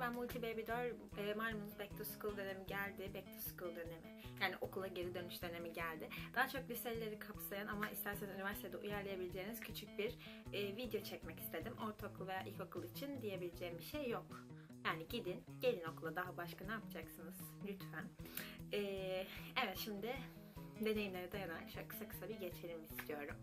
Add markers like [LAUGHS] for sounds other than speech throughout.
ben Multi Baby 4 e, malumunuz Back to School dönemi geldi. Back to School dönemi. Yani okula geri dönüş dönemi geldi. Daha çok liselileri kapsayan ama isterseniz üniversitede uyarlayabileceğiniz küçük bir e, video çekmek istedim. Ortaokul veya ilkokul için diyebileceğim bir şey yok. Yani gidin, gelin okula daha başka ne yapacaksınız? Lütfen. E, evet şimdi deneyimlere dayanarak şöyle kısa kısa bir geçelim istiyorum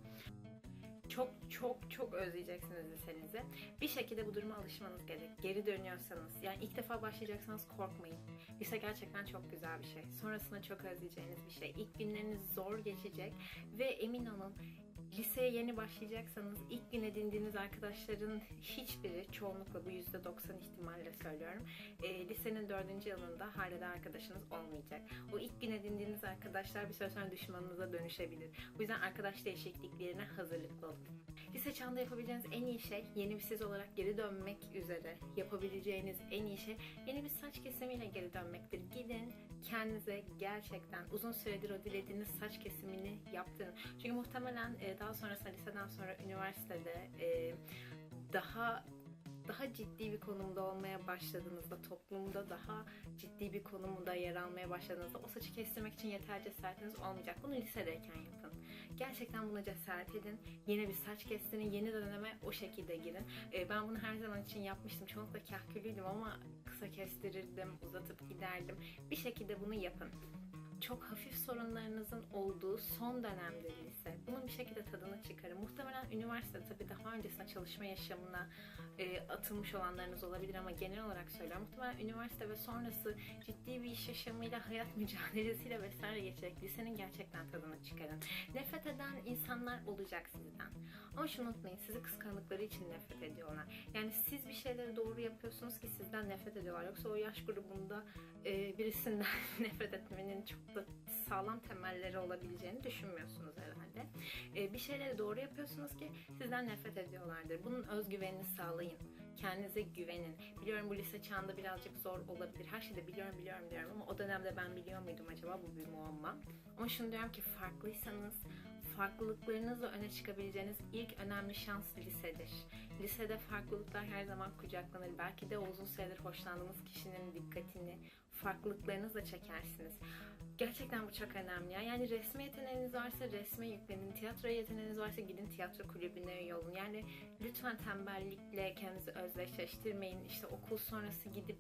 çok çok çok özleyeceksiniz lisenizi. Bir şekilde bu duruma alışmanız gerek. Geri dönüyorsanız, yani ilk defa başlayacaksanız korkmayın. Lise gerçekten çok güzel bir şey. Sonrasında çok özleyeceğiniz bir şey. İlk günleriniz zor geçecek ve emin olun liseye yeni başlayacaksanız ilk gün edindiğiniz arkadaşların hiçbiri çoğunlukla bu %90 ihtimalle söylüyorum. E, lisenin dördüncü yılında hala da arkadaşınız olmayacak. O ilk gün edindiğiniz arkadaşlar bir süre sonra düşmanınıza dönüşebilir. Bu yüzden arkadaş değişikliklerine hazırlıklı olun. Lise çağında yapabileceğiniz en iyi şey yeni bir siz olarak geri dönmek üzere yapabileceğiniz en iyi şey yeni bir saç kesimiyle geri dönmektir. Gidin kendinize gerçekten uzun süredir o dilediğiniz saç kesimini yaptırın. Çünkü muhtemelen daha sonrasında liseden sonra üniversitede e, daha daha ciddi bir konumda olmaya başladığınızda, toplumda daha ciddi bir konumda yer almaya başladığınızda o saçı kestirmek için yeterli cesaretiniz olmayacak. Bunu lisedeyken yapın. Gerçekten buna cesaret edin. Yeni bir saç kestirin, yeni döneme o şekilde girin. Ee, ben bunu her zaman için yapmıştım. Çoğunlukla kahküllüydüm ama kısa kestirirdim, uzatıp giderdim. Bir şekilde bunu yapın çok hafif sorunlarınızın olduğu son dönemde ise bunun bir şekilde tadını çıkarın. Muhtemelen üniversite tabii daha öncesinde çalışma yaşamına e, atılmış olanlarınız olabilir ama genel olarak söylüyorum. Muhtemelen üniversite ve sonrası ciddi bir iş yaşamıyla, hayat [LAUGHS] mücadelesiyle vesaire geçecek lisenin gerçekten tadını çıkarın. Nefret eden insanlar olacak sizden. Ama şunu unutmayın, sizi kıskandıkları için nefret ediyorlar. Yani siz bir şeyleri doğru yapıyorsunuz ki sizden nefret ediyorlar. Yoksa o yaş grubunda e, birisinden [LAUGHS] nefret etmenin çok da sağlam temelleri olabileceğini düşünmüyorsunuz herhalde. Ee, bir şeyleri doğru yapıyorsunuz ki sizden nefret ediyorlardır. Bunun özgüvenini sağlayın. Kendinize güvenin. Biliyorum bu lise çağında birazcık zor olabilir. Her şeyi de biliyorum biliyorum diyorum ama o dönemde ben biliyor muydum acaba bu bir muamma. Ama şunu diyorum ki farklıysanız farklılıklarınızla öne çıkabileceğiniz ilk önemli şans lisedir. Lisede farklılıklar her zaman kucaklanır. Belki de uzun süredir hoşlandığınız kişinin dikkatini, farklılıklarınızla çekersiniz. Gerçekten bu çok önemli. Yani resme yeteneğiniz varsa resme yüklenin. Tiyatro yeteneğiniz varsa gidin tiyatro kulübüne üye olun. Yani lütfen tembellikle kendinizi özdeşleştirmeyin. İşte okul sonrası gidip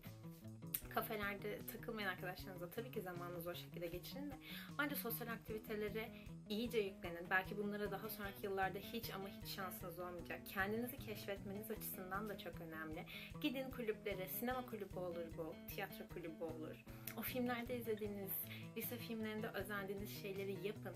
kafelerde takılmayan arkadaşlarınızla tabii ki zamanınızı o şekilde geçirin de bence sosyal aktivitelere iyice yüklenin. Belki bunlara daha sonraki yıllarda hiç ama hiç şansınız olmayacak. Kendinizi keşfetmeniz açısından da çok önemli. Gidin kulüplere, sinema kulübü olur bu, tiyatro kulübü olur. O filmlerde izlediğiniz, lise filmlerinde özendiğiniz şeyleri yapın.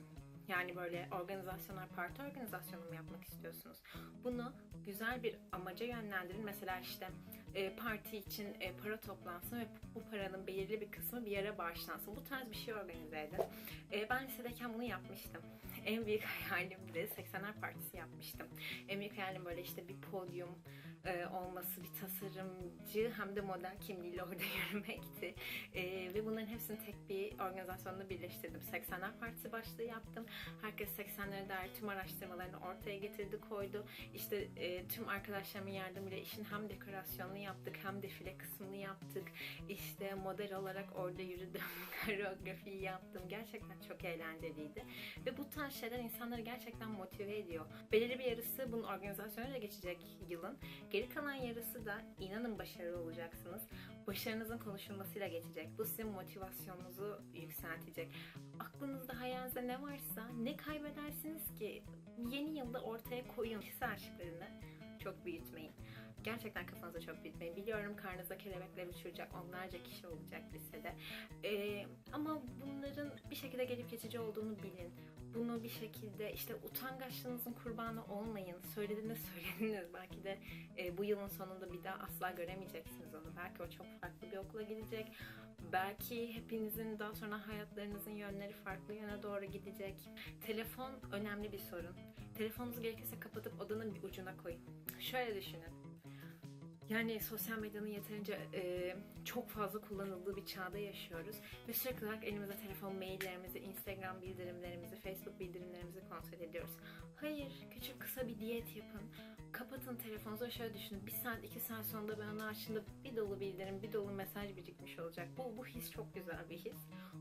Yani böyle organizasyonlar, parti organizasyonu mu yapmak istiyorsunuz? Bunu güzel bir amaca yönlendirin. Mesela işte e, parti için e, para toplansın ve bu paranın belirli bir kısmı bir yere bağışlansın. Bu tarz bir şey organize edin. E, ben lisedeyken bunu yapmıştım. En büyük hayalim de 80'ler partisi yapmıştım. En büyük hayalim böyle işte bir podyum e, olması, bir tasarımcı hem de model kimliğiyle orada [LAUGHS] yürümekti. E, ve bunların hepsini tek bir organizasyonda birleştirdim. 80'ler partisi başlığı yaptım. Herkes 80'lere dair tüm araştırmalarını ortaya getirdi, koydu. İşte e, tüm arkadaşlarımın yardımıyla işin hem dekorasyonunu yaptık hem defile kısmını yaptık. İşte model olarak orada yürüdüm, [LAUGHS] koreografiyi yaptım. Gerçekten çok eğlenceliydi. Ve bu tarz şeyler insanları gerçekten motive ediyor. Belirli bir yarısı bunun organizasyonuyla geçecek yılın. Geri kalan yarısı da inanın başarılı olacaksınız. Başarınızın konuşulmasıyla geçecek. Bu sizin motivasyonunuzu yükseltecek. Aklınızda hayalinizde ne varsa ne kaybedersiniz ki? Yeni yılda ortaya koyun kişisel aşklarını çok büyütmeyin. Gerçekten kafanızı çok büyütmeyin. Biliyorum karnınıza kelebekler uçuracak onlarca kişi olacak lisede. Ee, ama bunların bir şekilde gelip geçici olduğunu bilin. Bunu bir şekilde işte utangaçlığınızın kurbanı olmayın. Söylediğiniz [LAUGHS] söylediniz. Belki de e, bu yılın sonunda bir daha asla göremeyeceksiniz onu. Belki o çok farklı bir okula gidecek. Belki hepinizin daha sonra hayatlarınızın yönleri farklı yöne doğru gidecek. Telefon önemli bir sorun. Telefonunuzu gerekirse kapatıp odanın bir ucuna koyun. Şöyle düşünün. Yani sosyal medyanın yeterince e, çok fazla kullanıldığı bir çağda yaşıyoruz. Ve sürekli olarak elimizde telefon maillerimizi, Instagram bildirimlerimizi, Facebook bildirimlerimizi kontrol ediyoruz. Hayır, küçük kısa bir diyet yapın. Kapatın telefonunuzu şöyle düşünün. Bir saat, iki saat sonunda ben onun açtığında bir dolu bildirim, bir dolu mesaj birikmiş olacak. Bu, bu his çok güzel bir his.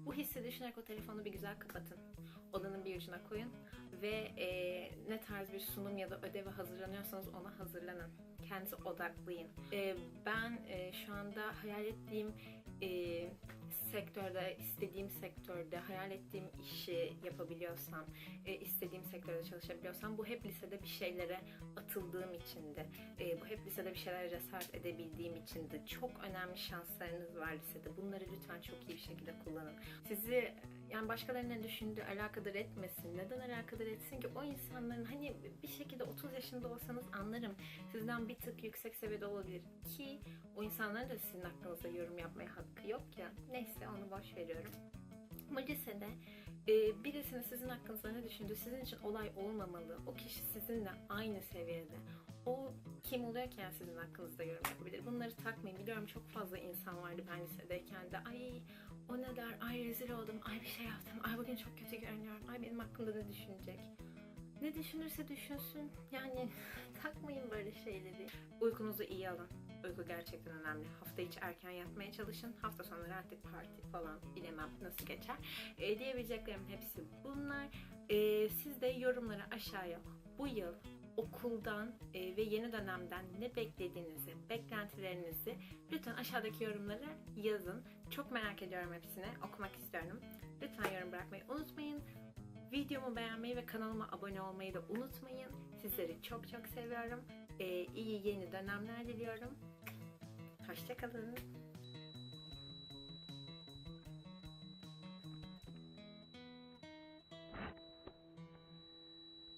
Bu hissi düşünerek o telefonu bir güzel kapatın. Odanın bir ucuna koyun ve e, ne tarz bir sunum ya da ödeve hazırlanıyorsanız ona hazırlanın. Kendinize odaklayın. E, ben e, şu anda hayal ettiğim e, sektörde, istediğim sektörde, hayal ettiğim işi yapabiliyorsam, e, istediğim sektörde çalışabiliyorsam bu hep lisede bir şeylere atıldığım içindi. E, bu hep lisede bir şeyler cesaret edebildiğim içindi. Çok önemli şanslarınız var lisede. Bunları lütfen çok iyi bir şekilde kullanın. Sizi yani başkalarının düşündüğü alakadar etmesin. Neden alakadar etsin ki? O insanların hani bir şekilde 30 yaşında olsanız anlarım. Sizden bir tık yüksek seviyede olabilir ki o insanların da sizin hakkınızda yorum yapmaya hakkı yok ya. Neyse onu boş veriyorum. Ama lisede e, birisinin sizin hakkınızda ne düşündüğü sizin için olay olmamalı. O kişi sizinle aynı seviyede. O kim oluyor ki yani sizin hakkınızda yorum yapabilir. Bunları takmayın. Biliyorum çok fazla insan vardı ben lisedeyken de. Ay o ne der, ay rezil oldum, ay bir şey yaptım, ay bugün çok kötü görünüyorum, ay benim hakkımda ne düşünecek? Ne düşünürse düşünsün. Yani [LAUGHS] takmayın böyle şeyleri. Uykunuzu iyi alın. Uyku gerçekten önemli. Hafta içi erken yatmaya çalışın. Hafta sonları artık parti falan bilemem nasıl geçer. E, diyebileceklerimin hepsi bunlar. E, siz de yorumları aşağıya bu yıl okuldan e, ve yeni dönemden ne beklediğinizi, beklentilerinizi lütfen aşağıdaki yorumlara yazın. Çok merak ediyorum hepsini. Okumak istiyorum. Lütfen yorum bırakmayı unutmayın. Videomu beğenmeyi ve kanalıma abone olmayı da unutmayın. Sizleri çok çok seviyorum. E, iyi yeni dönemler diliyorum. Hoşçakalın.